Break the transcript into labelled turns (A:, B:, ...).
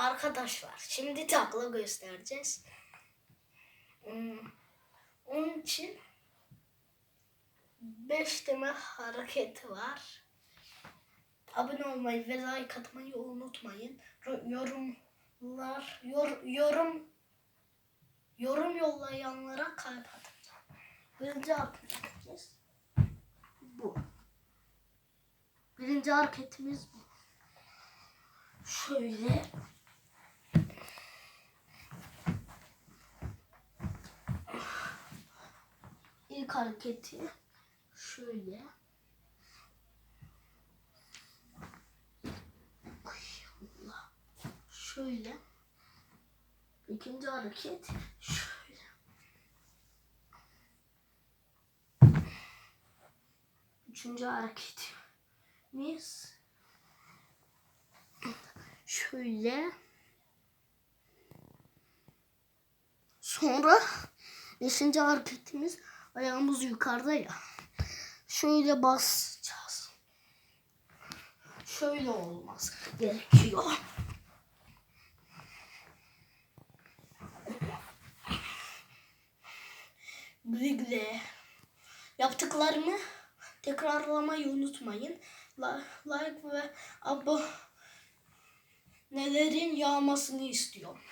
A: Arkadaşlar şimdi takla göstereceğiz. Hmm, Onun için 5 tane hareket var. Abone olmayı ve like atmayı unutmayın. Yorumlar, yor, yorum yorum yollayanlara kalp atacağım. Birinci hareketimiz bu. Birinci hareketimiz bu. Şöyle ilk hareketi şöyle. Allah. şöyle. İkinci hareket şöyle. Üçüncü hareketimiz şöyle. Sonra beşinci hareketimiz ayağımız yukarıda ya. Şöyle basacağız. Şöyle olmaz. Gerekiyor. Güle yaptıklarımı tekrarlamayı unutmayın. Like ve abonelerin yağmasını istiyorum.